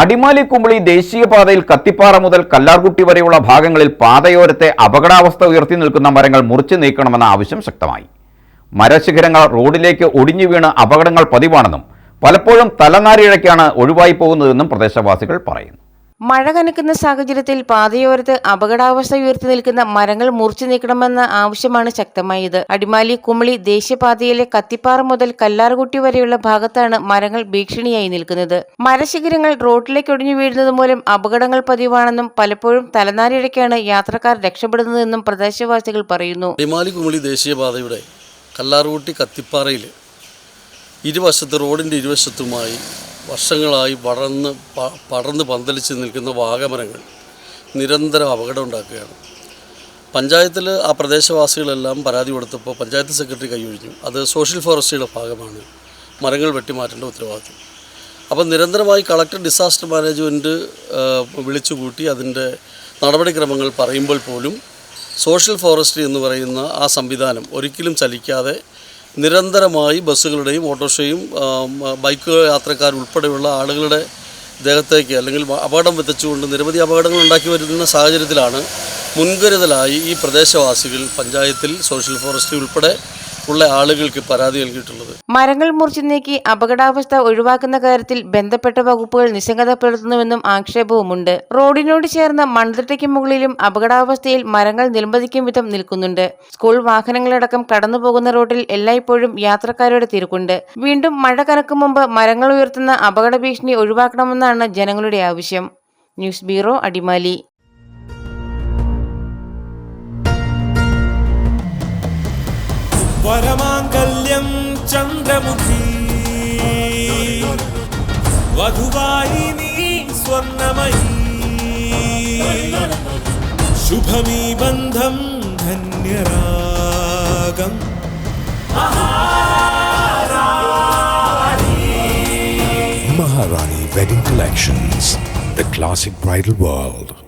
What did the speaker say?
അടിമാലി കുമ്പളി ദേശീയപാതയിൽ കത്തിപ്പാറ മുതൽ കല്ലാർകുട്ടി വരെയുള്ള ഭാഗങ്ങളിൽ പാതയോരത്തെ അപകടാവസ്ഥ ഉയർത്തി നിൽക്കുന്ന മരങ്ങൾ മുറിച്ചു നീക്കണമെന്ന ആവശ്യം ശക്തമായി. മരശിഖരങ്ങൾ റോഡിലേക്ക് ഒടിഞ്ഞു വീണ് അപകടങ്ങൾ പതിവാണെന്നും പലപ്പോഴും തലനാരിഴയ്ക്കാണ് ഒഴിവായി പോകുന്നതെന്നും പ്രദേശവാസികൾ പറയുന്നു. മഴ കനക്കുന്ന സാഹചര്യത്തിൽ പാതയോരത്ത് അപകടാവസ്ഥ ഉയർത്തി നിൽക്കുന്ന മരങ്ങൾ മുറിച്ചു നീക്കണമെന്ന ആവശ്യമാണ് ശക്തമായത്. അടിമാലി കുമളി ദേശീയപാതയിലെ കത്തിപ്പാറ മുതൽ കല്ലാർകുട്ടി വരെയുള്ള ഭാഗത്താണ് മരങ്ങൾ ഭീഷണിയായി നിൽക്കുന്നത്. മരശിഖരങ്ങൾ റോഡിലേക്ക് ഒടിഞ്ഞു വീഴുന്നത് മൂലം അപകടങ്ങൾ പതിവാണെന്നും പലപ്പോഴും തലനാരിഴയ്ക്കാണ് യാത്രക്കാർ രക്ഷപ്പെടുന്നതെന്നും പ്രദേശവാസികൾ പറയുന്നു. അടിമാലി കുമളി ദേശീയപാതയുടെ കല്ലാറുകുട്ടി കത്തിപ്പാറയിൽ ഇരുവശത്ത് റോഡിന്റെ ഇരുവശത്തുമായി വർഷങ്ങളായി വളർന്ന് പടർന്ന് പന്തലിച്ച് നിൽക്കുന്ന വാഗമരങ്ങൾ നിരന്തരം അപകടം ഉണ്ടാക്കുകയാണ്. പഞ്ചായത്തിൽ ആ പ്രദേശവാസികളെല്ലാം പരാതി കൊടുത്തപ്പോൾ പഞ്ചായത്ത് സെക്രട്ടറി കൈയൊഴിഞ്ഞു അത് സോഷ്യൽ ഫോറസ്റ്റിയുടെ ഭാഗമാണ്. മരങ്ങൾ വെട്ടിമാറ്റേണ്ട ഉത്തരവാദിത്വം. അപ്പം നിരന്തരമായി കളക്ടർ ഡിസാസ്റ്റർ മാനേജ്മെന്റ് വിളിച്ചു കൂട്ടി അതിന്റെ നടപടിക്രമങ്ങൾ പറയുമ്പോൾ പോലും സോഷ്യൽ ഫോറസ്ട്രി എന്ന് പറയുന്ന ആ സംവിധാനം ഒരിക്കലും ചലിക്കാതെ നിരന്തരമായി ബസ്സുകളുടെയും ഓട്ടോറിക്ഷയും ബൈക്ക് യാത്രക്കാർ ഉൾപ്പെടെയുള്ള ആളുകളുടെ ദേഹത്തേക്ക് അല്ലെങ്കിൽ അപകടം വിതച്ചുകൊണ്ട് നിരവധി അപകടങ്ങൾ ഉണ്ടാക്കി വരുന്ന സാഹചര്യത്തിലാണ് മുൻകരുതലായി ഈ പ്രദേശവാസികൾ പഞ്ചായത്തിൽ സോഷ്യൽ ഫോറസ്ട്രി ഉൾപ്പെടെ ഉള്ള ആളുകൾക്ക് പരാതി നൽകിയിട്ടുള്ളത്. മരങ്ങൾ മുറിച്ചു നീക്കി അപകടാവസ്ഥ ഒഴിവാക്കുന്ന കാര്യത്തിൽ ബന്ധപ്പെട്ട വകുപ്പുകൾ നിസ്സംഗത പുലർത്തുന്നുവെന്നും ആക്ഷേപവുമുണ്ട്. റോഡിനോട് ചേർന്ന മൺതിട്ടയ്ക്ക് മുകളിലും അപകടാവസ്ഥയിൽ മരങ്ങൾ നിലംബതിക്കും വിധം നിൽക്കുന്നുണ്ട്. സ്കൂൾ വാഹനങ്ങളടക്കം കടന്നുപോകുന്ന റോഡിൽ എല്ലായ്പ്പോഴും യാത്രക്കാരുടെ തിരക്കുണ്ട്. വീണ്ടും മഴ കനക്കും മുമ്പ് മരങ്ങൾ ഉയർത്തുന്ന അപകട ഭീഷണി ഒഴിവാക്കണമെന്നാണ് ജനങ്ങളുടെ ആവശ്യം. News bureau Adimali. परमाङ्गल्यं चन्द्रमुखी वधुवाहिनी स्वर्णमयी शुभमी बन्धं धन्यरागम् Maharani Wedding Collections, the classic bridal world.